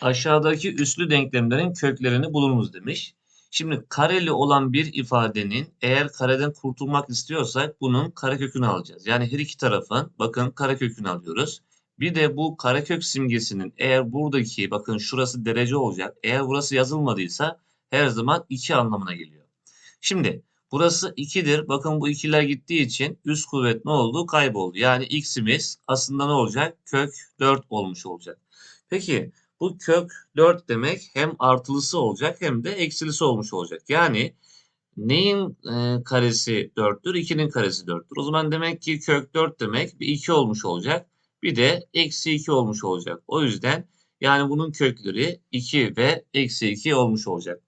Aşağıdaki üslü denklemlerin köklerini bulunuz demiş. Şimdi kareli olan bir ifadenin eğer kareden kurtulmak istiyorsak bunun karekökünü alacağız. Yani her iki tarafın bakın karekökünü alıyoruz. Bir de bu karekök simgesinin eğer buradaki bakın şurası derece olacak. Eğer burası yazılmadıysa her zaman 2 anlamına geliyor. Şimdi burası 2'dir. Bakın bu ikiler gittiği için üst kuvvet ne oldu? Kayboldu. Yani x'imiz aslında ne olacak? Kök 4 olmuş olacak. Peki bu kök 4 demek hem artılısı olacak hem de eksilisi olmuş olacak. Yani neyin e, karesi 4'tür? 2'nin karesi 4'tür. O zaman demek ki kök 4 demek bir 2 olmuş olacak. Bir de eksi 2 olmuş olacak. O yüzden yani bunun kökleri 2 ve eksi 2 olmuş olacak.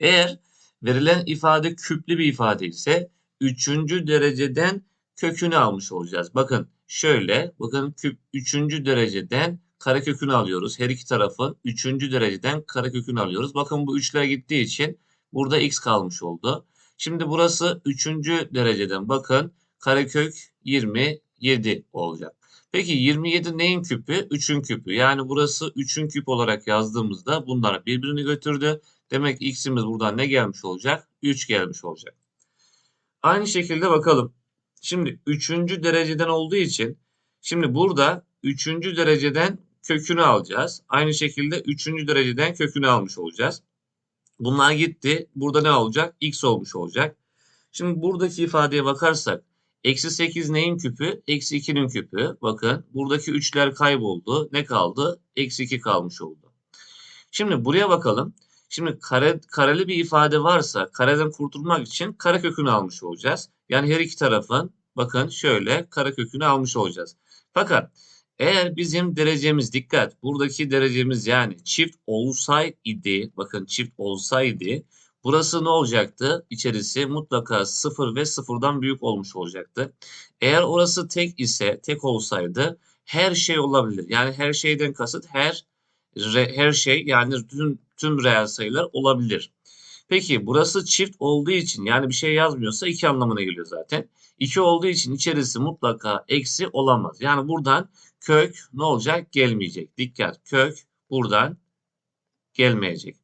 Eğer verilen ifade küplü bir ifade ise 3. dereceden kökünü almış olacağız. Bakın şöyle bakın küp 3. dereceden karekökünü alıyoruz. Her iki tarafın 3. dereceden karekökünü alıyoruz. Bakın bu 3'ler gittiği için burada x kalmış oldu. Şimdi burası 3. dereceden bakın karekök 27 olacak. Peki 27 neyin küpü? 3'ün küpü. Yani burası 3'ün küp olarak yazdığımızda bunlar birbirini götürdü. Demek x'imiz buradan ne gelmiş olacak? 3 gelmiş olacak. Aynı şekilde bakalım. Şimdi 3. dereceden olduğu için şimdi burada 3. dereceden kökünü alacağız. Aynı şekilde 3. dereceden kökünü almış olacağız. Bunlar gitti. Burada ne olacak? X olmuş olacak. Şimdi buradaki ifadeye bakarsak eksi 8 neyin küpü? Eksi 2'nin küpü. Bakın buradaki 3'ler kayboldu. Ne kaldı? Eksi 2 kalmış oldu. Şimdi buraya bakalım. Şimdi kare, kareli bir ifade varsa kareden kurtulmak için karekökünü almış olacağız. Yani her iki tarafın bakın şöyle karekökünü almış olacağız. Fakat eğer bizim derecemiz dikkat buradaki derecemiz yani çift olsaydı bakın çift olsaydı burası ne olacaktı? İçerisi mutlaka 0 ve 0'dan büyük olmuş olacaktı. Eğer orası tek ise tek olsaydı her şey olabilir. Yani her şeyden kasıt her her şey yani tüm, tüm reel sayılar olabilir. Peki burası çift olduğu için yani bir şey yazmıyorsa iki anlamına geliyor zaten. 2 olduğu için içerisi mutlaka eksi olamaz. Yani buradan kök ne olacak? Gelmeyecek. Dikkat kök buradan gelmeyecek.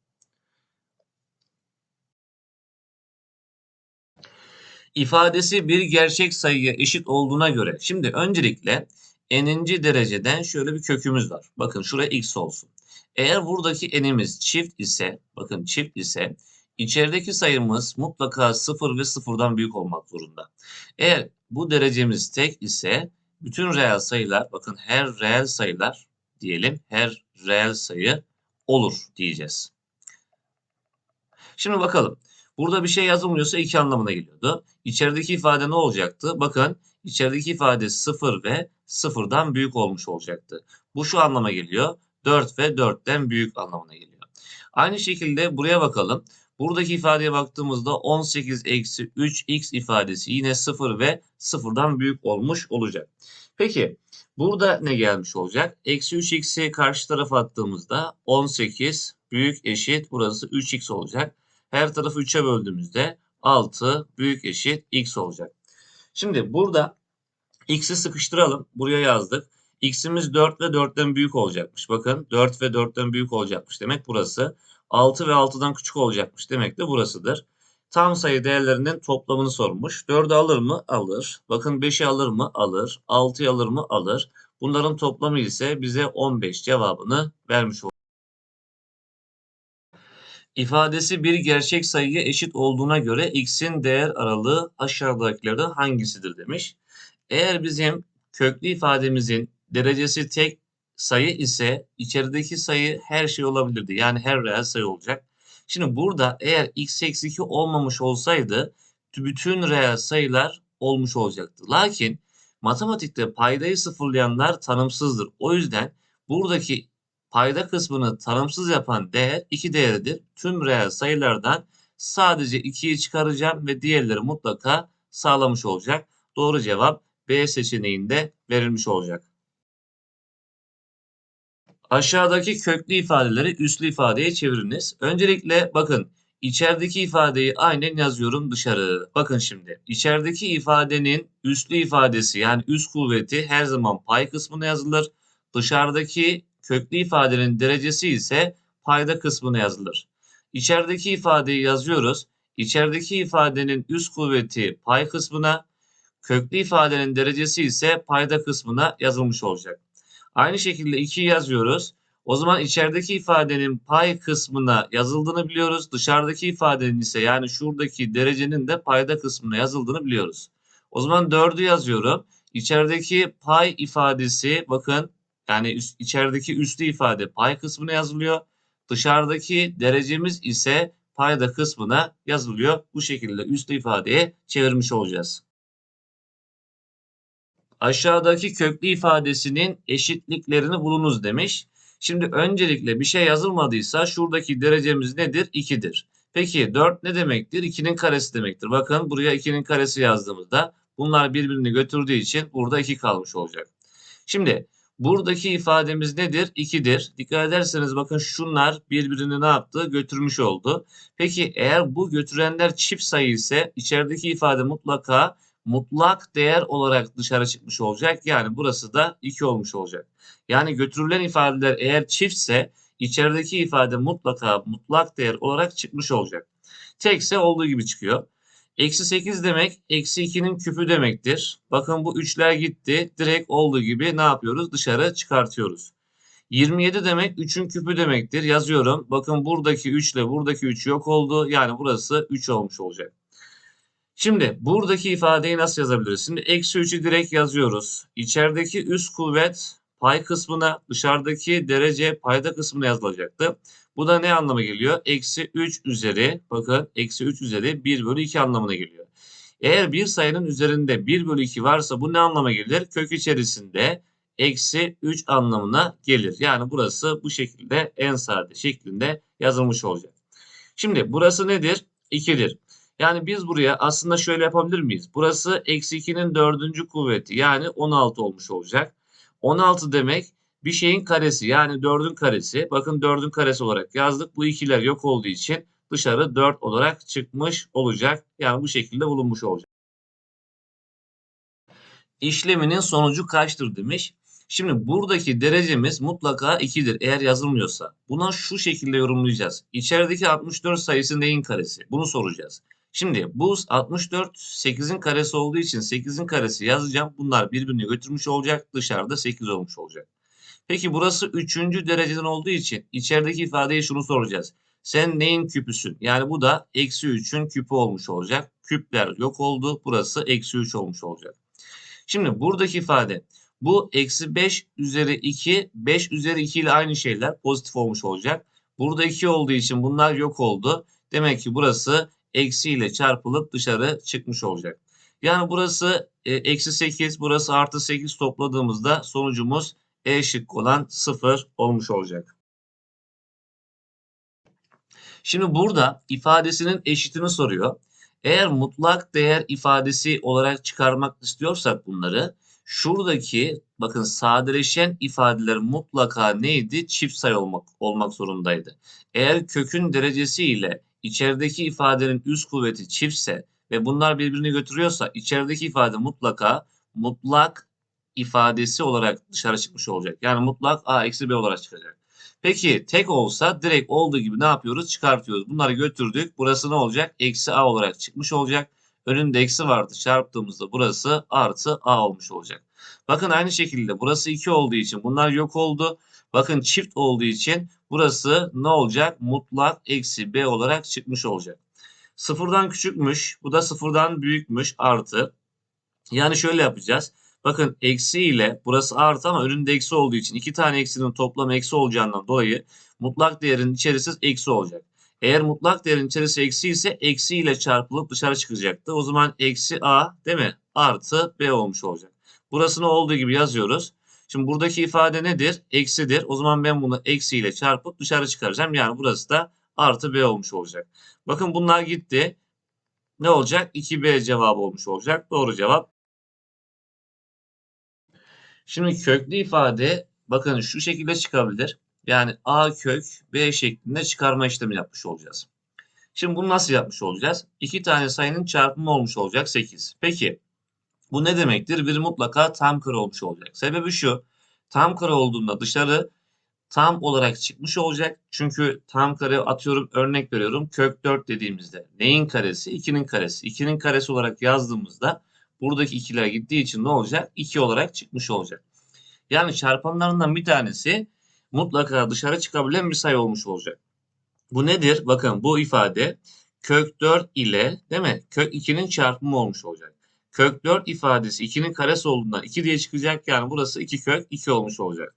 İfadesi bir gerçek sayıya eşit olduğuna göre. Şimdi öncelikle n'inci dereceden şöyle bir kökümüz var. Bakın şuraya x olsun. Eğer buradaki n'imiz çift ise, bakın çift ise içerideki sayımız mutlaka 0 ve 0'dan büyük olmak zorunda. Eğer bu derecemiz tek ise bütün reel sayılar, bakın her reel sayılar diyelim, her reel sayı olur diyeceğiz. Şimdi bakalım. Burada bir şey yazılmıyorsa iki anlamına geliyordu. İçerideki ifade ne olacaktı? Bakın içerideki ifade 0 ve 0'dan büyük olmuş olacaktı. Bu şu anlama geliyor. 4 ve 4'ten büyük anlamına geliyor. Aynı şekilde buraya bakalım. Buradaki ifadeye baktığımızda 18 eksi 3x ifadesi yine 0 ve 0'dan büyük olmuş olacak. Peki burada ne gelmiş olacak? Eksi 3x'i karşı tarafa attığımızda 18 büyük eşit burası 3x olacak. Her tarafı 3'e böldüğümüzde 6 büyük eşit x olacak. Şimdi burada x'i sıkıştıralım. Buraya yazdık. x'imiz 4 ve 4'ten büyük olacakmış. Bakın 4 ve 4'ten büyük olacakmış. Demek burası 6 ve 6'dan küçük olacakmış. Demek de burasıdır. Tam sayı değerlerinin toplamını sormuş. 4'ü alır mı? Alır. Bakın 5'i alır mı? Alır. 6'yı alır mı? Alır. Bunların toplamı ise bize 15 cevabını vermiş olur. İfadesi bir gerçek sayıya eşit olduğuna göre x'in değer aralığı aşağıdakilerden hangisidir demiş. Eğer bizim köklü ifademizin derecesi tek sayı ise içerideki sayı her şey olabilirdi. Yani her reel sayı olacak. Şimdi burada eğer x eksi 2 olmamış olsaydı bütün reel sayılar olmuş olacaktı. Lakin matematikte paydayı sıfırlayanlar tanımsızdır. O yüzden buradaki payda kısmını tanımsız yapan değer 2 değeridir. Tüm reel sayılardan sadece 2'yi çıkaracağım ve diğerleri mutlaka sağlamış olacak. Doğru cevap B seçeneğinde verilmiş olacak. Aşağıdaki köklü ifadeleri üslü ifadeye çeviriniz. Öncelikle bakın içerideki ifadeyi aynen yazıyorum dışarı. Bakın şimdi içerideki ifadenin üslü ifadesi yani üst kuvveti her zaman pay kısmına yazılır. Dışarıdaki köklü ifadenin derecesi ise payda kısmına yazılır. İçerideki ifadeyi yazıyoruz. İçerideki ifadenin üst kuvveti pay kısmına, köklü ifadenin derecesi ise payda kısmına yazılmış olacak. Aynı şekilde 2'yi yazıyoruz. O zaman içerideki ifadenin pay kısmına yazıldığını biliyoruz. Dışarıdaki ifadenin ise yani şuradaki derecenin de payda kısmına yazıldığını biliyoruz. O zaman 4'ü yazıyorum. İçerideki pay ifadesi bakın yani üst, içerideki üslü ifade pay kısmına yazılıyor. Dışarıdaki derecemiz ise payda kısmına yazılıyor. Bu şekilde üslü ifadeye çevirmiş olacağız. Aşağıdaki köklü ifadesinin eşitliklerini bulunuz demiş. Şimdi öncelikle bir şey yazılmadıysa şuradaki derecemiz nedir? 2'dir. Peki 4 ne demektir? 2'nin karesi demektir. Bakın buraya 2'nin karesi yazdığımızda bunlar birbirini götürdüğü için burada 2 kalmış olacak. Şimdi buradaki ifademiz nedir? 2'dir. Dikkat ederseniz bakın şunlar birbirini ne yaptı? Götürmüş oldu. Peki eğer bu götürenler çift sayı ise içerideki ifade mutlaka mutlak değer olarak dışarı çıkmış olacak. Yani burası da 2 olmuş olacak. Yani götürülen ifadeler eğer çiftse içerideki ifade mutlaka mutlak değer olarak çıkmış olacak. Tekse olduğu gibi çıkıyor. Eksi 8 demek eksi 2'nin küpü demektir. Bakın bu üçler gitti. Direkt olduğu gibi ne yapıyoruz? Dışarı çıkartıyoruz. 27 demek 3'ün küpü demektir. Yazıyorum. Bakın buradaki 3 ile buradaki 3 yok oldu. Yani burası 3 olmuş olacak. Şimdi buradaki ifadeyi nasıl yazabiliriz? Şimdi eksi 3'ü direkt yazıyoruz. İçerideki üst kuvvet pay kısmına dışarıdaki derece payda kısmına yazılacaktı. Bu da ne anlama geliyor? Eksi 3 üzeri bakın eksi 3 üzeri 1 bölü 2 anlamına geliyor. Eğer bir sayının üzerinde 1 bölü 2 varsa bu ne anlama gelir? Kök içerisinde eksi 3 anlamına gelir. Yani burası bu şekilde en sade şeklinde yazılmış olacak. Şimdi burası nedir? 2'dir. Yani biz buraya aslında şöyle yapabilir miyiz? Burası eksi 2'nin dördüncü kuvveti yani 16 olmuş olacak. 16 demek bir şeyin karesi yani 4'ün karesi. Bakın 4'ün karesi olarak yazdık. Bu ikiler yok olduğu için dışarı 4 olarak çıkmış olacak. Yani bu şekilde bulunmuş olacak. İşleminin sonucu kaçtır demiş. Şimdi buradaki derecemiz mutlaka 2'dir eğer yazılmıyorsa. Buna şu şekilde yorumlayacağız. İçerideki 64 sayısı neyin karesi? Bunu soracağız. Şimdi bu 64 8'in karesi olduğu için 8'in karesi yazacağım. Bunlar birbirini götürmüş olacak. Dışarıda 8 olmuş olacak. Peki burası 3. dereceden olduğu için içerideki ifadeye şunu soracağız. Sen neyin küpüsün? Yani bu da eksi 3'ün küpü olmuş olacak. Küpler yok oldu. Burası eksi 3 olmuş olacak. Şimdi buradaki ifade bu eksi 5 üzeri 2 5 üzeri 2 ile aynı şeyler pozitif olmuş olacak. Burada 2 olduğu için bunlar yok oldu. Demek ki burası eksi ile çarpılıp dışarı çıkmış olacak. Yani burası e, eksi 8 burası artı 8 topladığımızda sonucumuz E şıkkı olan 0 olmuş olacak. Şimdi burada ifadesinin eşitini soruyor. Eğer mutlak değer ifadesi olarak çıkarmak istiyorsak bunları şuradaki bakın sadeleşen ifadeler mutlaka neydi? Çift sayı olmak, olmak zorundaydı. Eğer kökün derecesi ile içerideki ifadenin üst kuvveti çiftse ve bunlar birbirini götürüyorsa içerideki ifade mutlaka mutlak ifadesi olarak dışarı çıkmış olacak. Yani mutlak a eksi b olarak çıkacak. Peki tek olsa direkt olduğu gibi ne yapıyoruz? Çıkartıyoruz. Bunları götürdük. Burası ne olacak? Eksi a olarak çıkmış olacak. Önünde eksi vardı. Çarptığımızda burası artı a olmuş olacak. Bakın aynı şekilde burası 2 olduğu için bunlar yok oldu. Bakın çift olduğu için burası ne olacak? Mutlak eksi b olarak çıkmış olacak. Sıfırdan küçükmüş. Bu da sıfırdan büyükmüş. Artı. Yani şöyle yapacağız. Bakın eksi ile burası artı ama önünde eksi olduğu için iki tane eksinin toplamı eksi olacağından dolayı mutlak değerin içerisi eksi olacak. Eğer mutlak değerin içerisi eksi ise eksi ile çarpılıp dışarı çıkacaktı. O zaman eksi a değil mi? Artı b olmuş olacak. Burasını olduğu gibi yazıyoruz. Şimdi buradaki ifade nedir? Eksidir. O zaman ben bunu eksi ile çarpıp dışarı çıkaracağım. Yani burası da artı b olmuş olacak. Bakın bunlar gitti. Ne olacak? 2b cevabı olmuş olacak. Doğru cevap. Şimdi köklü ifade bakın şu şekilde çıkabilir. Yani a kök b şeklinde çıkarma işlemi yapmış olacağız. Şimdi bunu nasıl yapmış olacağız? İki tane sayının çarpımı olmuş olacak 8. Peki bu ne demektir? Bir mutlaka tam kare olmuş olacak. Sebebi şu. Tam kare olduğunda dışarı tam olarak çıkmış olacak. Çünkü tam kare atıyorum örnek veriyorum kök 4 dediğimizde neyin karesi? 2'nin karesi. 2'nin karesi olarak yazdığımızda buradaki ikiler gittiği için ne olacak? 2 olarak çıkmış olacak. Yani çarpanlarından bir tanesi mutlaka dışarı çıkabilen bir sayı olmuş olacak. Bu nedir? Bakın bu ifade kök 4 ile değil mi? Kök 2'nin çarpımı olmuş olacak. Kök 4 ifadesi 2'nin karesi olduğundan 2 diye çıkacak. Yani burası 2 kök 2 olmuş olacak.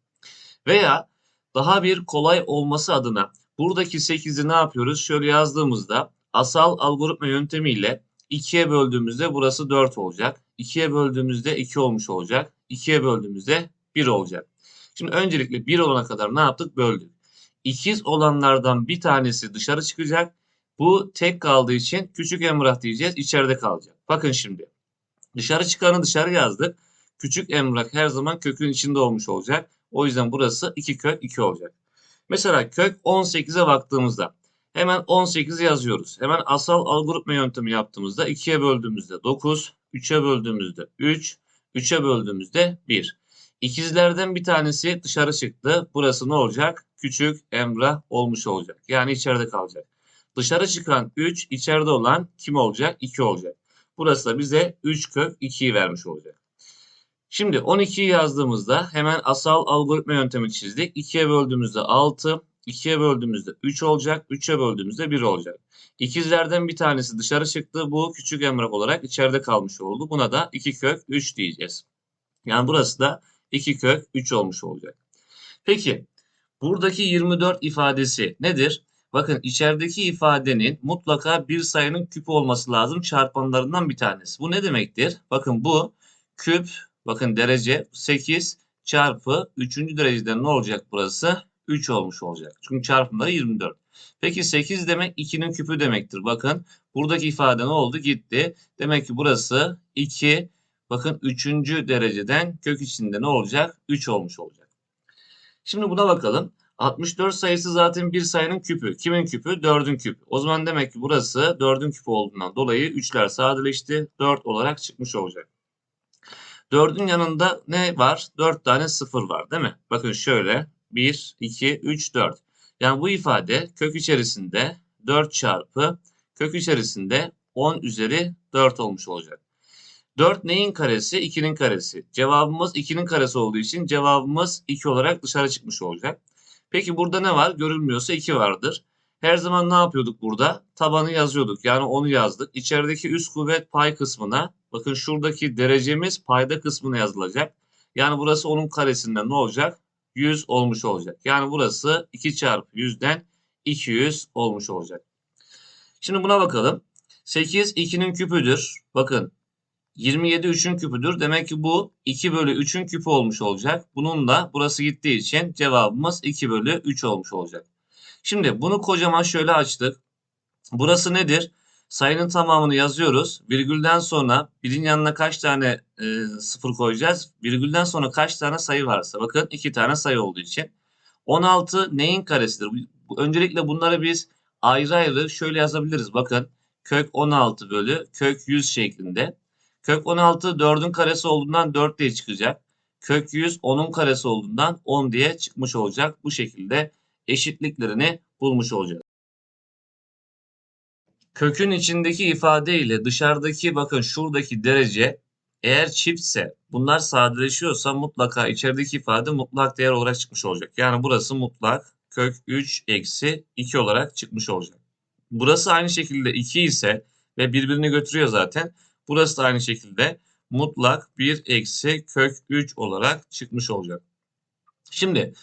Veya daha bir kolay olması adına buradaki 8'i ne yapıyoruz? Şöyle yazdığımızda asal algoritma yöntemiyle 2'ye böldüğümüzde burası 4 olacak. 2'ye böldüğümüzde 2 olmuş olacak. 2'ye böldüğümüzde 1 olacak. Şimdi öncelikle 1 olana kadar ne yaptık? Böldük. İkiz olanlardan bir tanesi dışarı çıkacak. Bu tek kaldığı için küçük emrah diyeceğiz. içeride kalacak. Bakın şimdi. Dışarı çıkanı dışarı yazdık. Küçük emrah her zaman kökün içinde olmuş olacak. O yüzden burası 2 kök 2 olacak. Mesela kök 18'e baktığımızda hemen 18'i yazıyoruz. Hemen asal algoritma yöntemi yaptığımızda 2'ye böldüğümüzde 9, 3'e böldüğümüzde 3, 3'e böldüğümüzde 1. İkizlerden bir tanesi dışarı çıktı. Burası ne olacak? Küçük emrah olmuş olacak. Yani içeride kalacak. Dışarı çıkan 3, içeride olan kim olacak? 2 olacak. Burası da bize 3 kök 2'yi vermiş olacak. Şimdi 12'yi yazdığımızda hemen asal algoritma yöntemi çizdik. 2'ye böldüğümüzde 6, 2'ye böldüğümüzde 3 olacak, 3'e böldüğümüzde 1 olacak. İkizlerden bir tanesi dışarı çıktı. Bu küçük emrak olarak içeride kalmış oldu. Buna da 2 kök 3 diyeceğiz. Yani burası da 2 kök 3 olmuş olacak. Peki buradaki 24 ifadesi nedir? Bakın içerideki ifadenin mutlaka bir sayının küpü olması lazım çarpanlarından bir tanesi. Bu ne demektir? Bakın bu küp bakın derece 8 çarpı 3. dereceden ne olacak burası? 3 olmuş olacak. Çünkü çarpımları 24. Peki 8 demek 2'nin küpü demektir. Bakın buradaki ifade ne oldu? Gitti. Demek ki burası 2 bakın 3. dereceden kök içinde ne olacak? 3 olmuş olacak. Şimdi buna bakalım. 64 sayısı zaten bir sayının küpü. Kimin küpü? 4'ün küpü. O zaman demek ki burası 4'ün küpü olduğundan dolayı 3'ler sadeleşti. 4 olarak çıkmış olacak. 4'ün yanında ne var? 4 tane 0 var değil mi? Bakın şöyle 1, 2, 3, 4. Yani bu ifade kök içerisinde 4 çarpı kök içerisinde 10 üzeri 4 olmuş olacak. 4 neyin karesi? 2'nin karesi. Cevabımız 2'nin karesi olduğu için cevabımız 2 olarak dışarı çıkmış olacak. Peki burada ne var? Görülmüyorsa 2 vardır. Her zaman ne yapıyorduk burada? Tabanı yazıyorduk. Yani onu yazdık. İçerideki üst kuvvet pay kısmına bakın şuradaki derecemiz payda kısmına yazılacak. Yani burası onun karesinden ne olacak? 100 olmuş olacak. Yani burası 2 çarpı 100'den 200 olmuş olacak. Şimdi buna bakalım. 8 2'nin küpüdür. Bakın 27 3'ün küpüdür. Demek ki bu 2 bölü 3'ün küpü olmuş olacak. Bunun da burası gittiği için cevabımız 2 bölü 3 olmuş olacak. Şimdi bunu kocaman şöyle açtık. Burası nedir? Sayının tamamını yazıyoruz. Virgülden sonra birin yanına kaç tane e, sıfır koyacağız? Virgülden sonra kaç tane sayı varsa. Bakın iki tane sayı olduğu için. 16 neyin karesidir? Öncelikle bunları biz ayrı ayrı şöyle yazabiliriz. Bakın kök 16 bölü kök 100 şeklinde. Kök 16 4'ün karesi olduğundan 4 diye çıkacak. Kök 100 10'un karesi olduğundan 10 diye çıkmış olacak. Bu şekilde eşitliklerini bulmuş olacağız. Kökün içindeki ifade ile dışarıdaki bakın şuradaki derece eğer çiftse bunlar sadeleşiyorsa mutlaka içerideki ifade mutlak değer olarak çıkmış olacak. Yani burası mutlak kök 3 eksi 2 olarak çıkmış olacak. Burası aynı şekilde 2 ise ve birbirini götürüyor zaten. Burası da aynı şekilde mutlak 1 eksi kök 3 olarak çıkmış olacak. Şimdi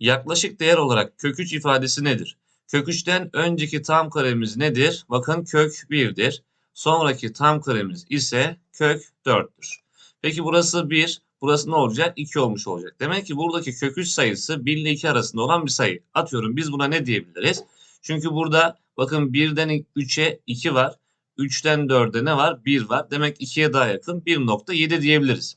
yaklaşık değer olarak kök 3 ifadesi nedir? Kök 3'ten önceki tam karemiz nedir? Bakın kök 1'dir. Sonraki tam karemiz ise kök 4'tür. Peki burası 1, burası ne olacak? 2 olmuş olacak. Demek ki buradaki kök 3 sayısı 1 ile 2 arasında olan bir sayı. Atıyorum biz buna ne diyebiliriz? Çünkü burada bakın 1'den 3'e 2 var. 3'ten 4'e ne var? 1 var. Demek 2'ye daha yakın 1.7 diyebiliriz.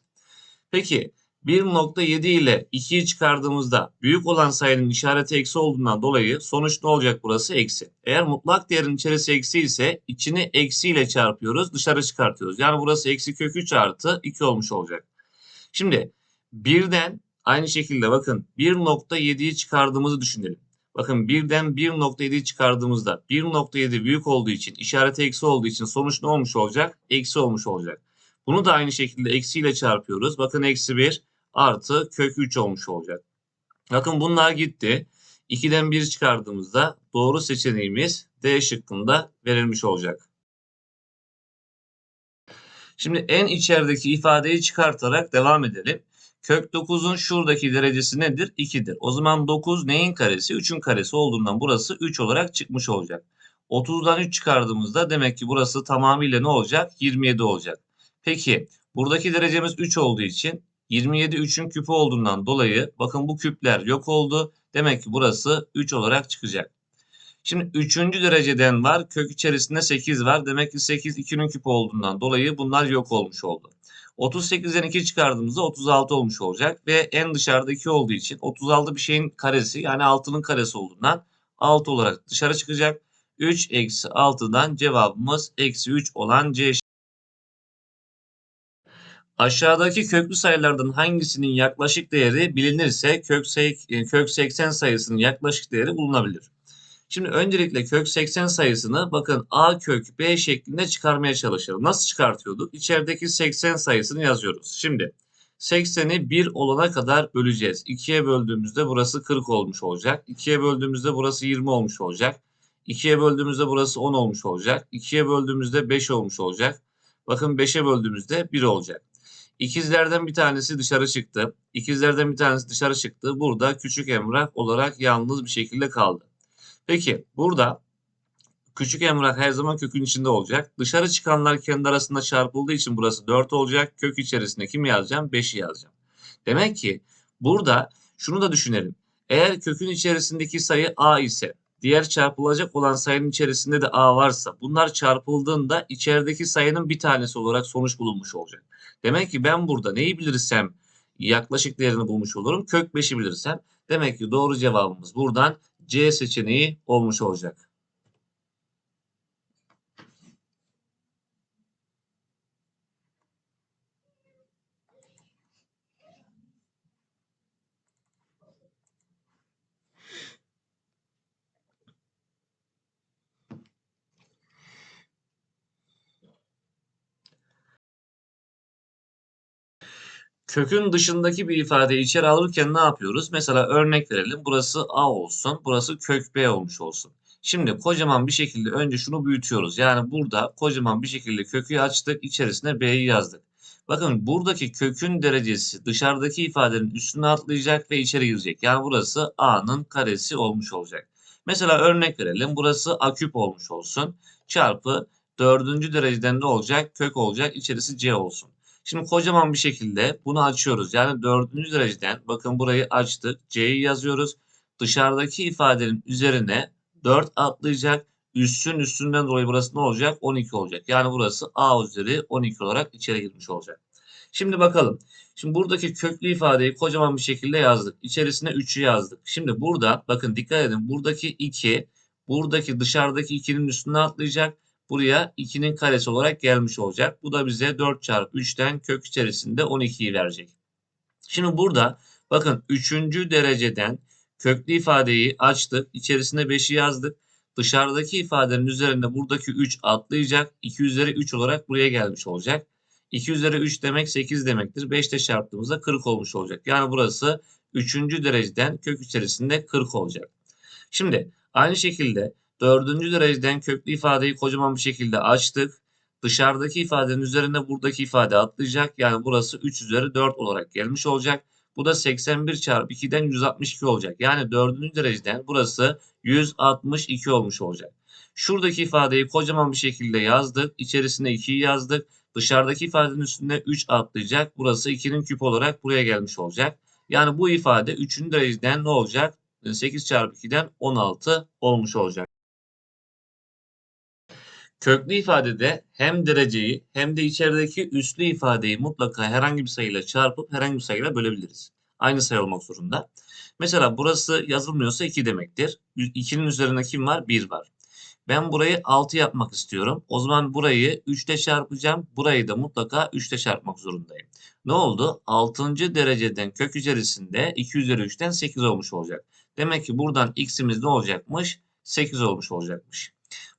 Peki 1.7 ile 2'yi çıkardığımızda büyük olan sayının işareti eksi olduğundan dolayı sonuç ne olacak burası? Eksi. Eğer mutlak değerin içerisi eksi ise içini eksi ile çarpıyoruz dışarı çıkartıyoruz. Yani burası eksi kök 3 artı 2 olmuş olacak. Şimdi 1'den Aynı şekilde bakın 1.7'yi çıkardığımızı düşünelim. Bakın birden 1.7'yi çıkardığımızda 1.7 büyük olduğu için işareti eksi olduğu için sonuç ne olmuş olacak? Eksi olmuş olacak. Bunu da aynı şekilde eksiyle çarpıyoruz. Bakın eksi 1 artı kök 3 olmuş olacak. Bakın bunlar gitti. 2'den 1 çıkardığımızda doğru seçeneğimiz D şıkkında verilmiş olacak. Şimdi en içerideki ifadeyi çıkartarak devam edelim. Kök 9'un şuradaki derecesi nedir? 2'dir. O zaman 9 neyin karesi? 3'ün karesi olduğundan burası 3 olarak çıkmış olacak. 30'dan 3 çıkardığımızda demek ki burası tamamıyla ne olacak? 27 olacak. Peki buradaki derecemiz 3 olduğu için 27 3'ün küpü olduğundan dolayı bakın bu küpler yok oldu. Demek ki burası 3 olarak çıkacak. Şimdi 3. dereceden var. Kök içerisinde 8 var. Demek ki 8 2'nin küpü olduğundan dolayı bunlar yok olmuş oldu. 38'den 2 çıkardığımızda 36 olmuş olacak. Ve en dışarıdaki olduğu için 36 bir şeyin karesi yani 6'nın karesi olduğundan 6 olarak dışarı çıkacak. 3 eksi 6'dan cevabımız eksi 3 olan C Aşağıdaki köklü sayılardan hangisinin yaklaşık değeri bilinirse kök, kök 80 sayısının yaklaşık değeri bulunabilir. Şimdi öncelikle kök 80 sayısını bakın a kök b şeklinde çıkarmaya çalışalım. Nasıl çıkartıyorduk? İçerideki 80 sayısını yazıyoruz. Şimdi 80'i 1 olana kadar böleceğiz. 2'ye böldüğümüzde burası 40 olmuş olacak. 2'ye böldüğümüzde burası 20 olmuş olacak. 2'ye böldüğümüzde burası 10 olmuş olacak. 2'ye böldüğümüzde 5 olmuş olacak. Bakın 5'e böldüğümüzde 1 olacak. İkizlerden bir tanesi dışarı çıktı. İkizlerden bir tanesi dışarı çıktı. Burada küçük emrak olarak yalnız bir şekilde kaldı. Peki burada küçük emrak her zaman kökün içinde olacak. Dışarı çıkanlar kendi arasında çarpıldığı için burası 4 olacak. Kök içerisinde kim yazacağım? 5'i yazacağım. Demek ki burada şunu da düşünelim. Eğer kökün içerisindeki sayı a ise diğer çarpılacak olan sayının içerisinde de a varsa bunlar çarpıldığında içerideki sayının bir tanesi olarak sonuç bulunmuş olacak. Demek ki ben burada neyi bilirsem yaklaşık değerini bulmuş olurum. Kök 5'i bilirsem demek ki doğru cevabımız buradan C seçeneği olmuş olacak. Kökün dışındaki bir ifadeyi içeri alırken ne yapıyoruz? Mesela örnek verelim. Burası A olsun. Burası kök B olmuş olsun. Şimdi kocaman bir şekilde önce şunu büyütüyoruz. Yani burada kocaman bir şekilde kökü açtık. içerisine B'yi yazdık. Bakın buradaki kökün derecesi dışarıdaki ifadenin üstüne atlayacak ve içeri girecek. Yani burası A'nın karesi olmuş olacak. Mesela örnek verelim. Burası A küp olmuş olsun. Çarpı dördüncü dereceden ne olacak? Kök olacak. İçerisi C olsun. Şimdi kocaman bir şekilde bunu açıyoruz. Yani dördüncü dereceden bakın burayı açtık. C'yi yazıyoruz. Dışarıdaki ifadenin üzerine 4 atlayacak. Üssün üstünden dolayı burası ne olacak? 12 olacak. Yani burası A üzeri 12 olarak içeri girmiş olacak. Şimdi bakalım. Şimdi buradaki köklü ifadeyi kocaman bir şekilde yazdık. İçerisine 3'ü yazdık. Şimdi burada bakın dikkat edin. Buradaki 2 buradaki dışarıdaki 2'nin üstüne atlayacak buraya 2'nin karesi olarak gelmiş olacak. Bu da bize 4 çarpı 3'ten kök içerisinde 12'yi verecek. Şimdi burada bakın 3. dereceden köklü ifadeyi açtık. İçerisine 5'i yazdık. Dışarıdaki ifadenin üzerinde buradaki 3 atlayacak. 2 üzeri 3 olarak buraya gelmiş olacak. 2 üzeri 3 demek 8 demektir. 5 ile çarptığımızda 40 olmuş olacak. Yani burası 3. dereceden kök içerisinde 40 olacak. Şimdi aynı şekilde Dördüncü dereceden köklü ifadeyi kocaman bir şekilde açtık. Dışarıdaki ifadenin üzerine buradaki ifade atlayacak. Yani burası 3 üzeri 4 olarak gelmiş olacak. Bu da 81 çarpı 2'den 162 olacak. Yani dördüncü dereceden burası 162 olmuş olacak. Şuradaki ifadeyi kocaman bir şekilde yazdık. İçerisine 2'yi yazdık. Dışarıdaki ifadenin üstünde 3 atlayacak. Burası 2'nin küp olarak buraya gelmiş olacak. Yani bu ifade 3. dereceden ne olacak? 8 çarpı 2'den 16 olmuş olacak. Köklü ifadede hem dereceyi hem de içerideki üslü ifadeyi mutlaka herhangi bir sayıyla çarpıp herhangi bir sayıyla bölebiliriz. Aynı sayı olmak zorunda. Mesela burası yazılmıyorsa 2 demektir. 2'nin üzerinde kim var? 1 var. Ben burayı 6 yapmak istiyorum. O zaman burayı 3 ile çarpacağım. Burayı da mutlaka 3 ile çarpmak zorundayım. Ne oldu? 6. dereceden kök içerisinde 2 üzeri 3'ten 8 olmuş olacak. Demek ki buradan x'imiz ne olacakmış? 8 olmuş olacakmış.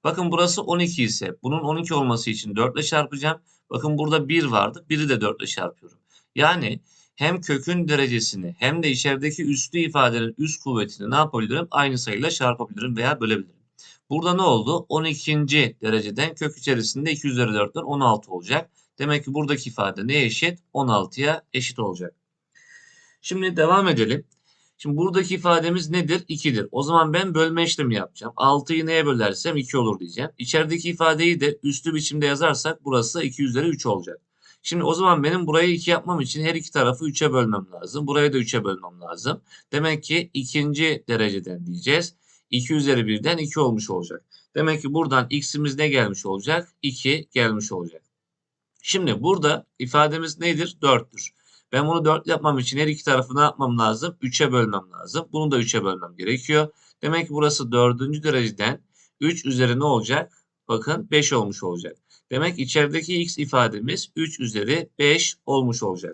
Bakın burası 12 ise bunun 12 olması için 4 ile çarpacağım. Bakın burada 1 vardı. 1'i de 4 ile çarpıyorum. Yani hem kökün derecesini hem de içerideki üslü ifadenin üst kuvvetini ne yapabilirim? Aynı sayıyla çarpabilirim veya bölebilirim. Burada ne oldu? 12. dereceden kök içerisinde 2 üzeri 4'ten 16 olacak. Demek ki buradaki ifade neye eşit? 16'ya eşit olacak. Şimdi devam edelim. Şimdi buradaki ifademiz nedir? 2'dir. O zaman ben bölme işlemi yapacağım. 6'yı neye bölersem 2 olur diyeceğim. İçerideki ifadeyi de üslü biçimde yazarsak burası 2 üzeri 3 olacak. Şimdi o zaman benim burayı 2 yapmam için her iki tarafı 3'e bölmem lazım. Burayı da 3'e bölmem lazım. Demek ki ikinci dereceden diyeceğiz. 2 üzeri 1'den 2 olmuş olacak. Demek ki buradan x'imiz ne gelmiş olacak? 2 gelmiş olacak. Şimdi burada ifademiz nedir? 4'tür. Ben bunu 4 yapmam için her iki tarafı ne yapmam lazım? 3'e bölmem lazım. Bunu da 3'e bölmem gerekiyor. Demek ki burası 4. dereceden 3 üzeri ne olacak? Bakın 5 olmuş olacak. Demek içerideki x ifademiz 3 üzeri 5 olmuş olacak.